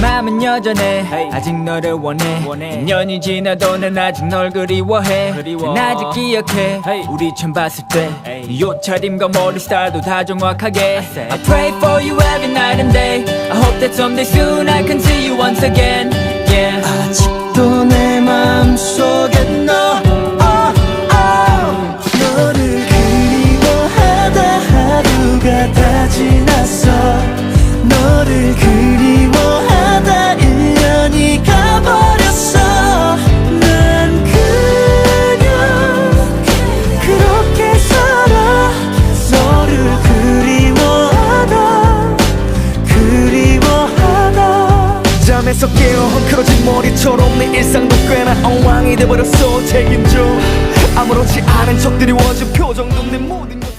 맘은 여전해. 아직 너를 원해. 년이 지나도 난 아직 널 그리워해. 난 아직 기억해. 우리 처음 봤을 때네 옷차림과 머리 스타일도 다 정확하게. I pray for you every night and day. I hope that someday soon I can see you once again 지났어. 너를 그리워하다 1년이 가버렸어. 난 그냥 그렇게 살아. 너를 그리워하다 그리워하다. 잠에서 깨어 헝클어진 머리처럼 내 일상도 꽤나 엉망이 돼버렸어. 책임져. 아무렇지 않은 척 드리워진 표정도 내 모든 것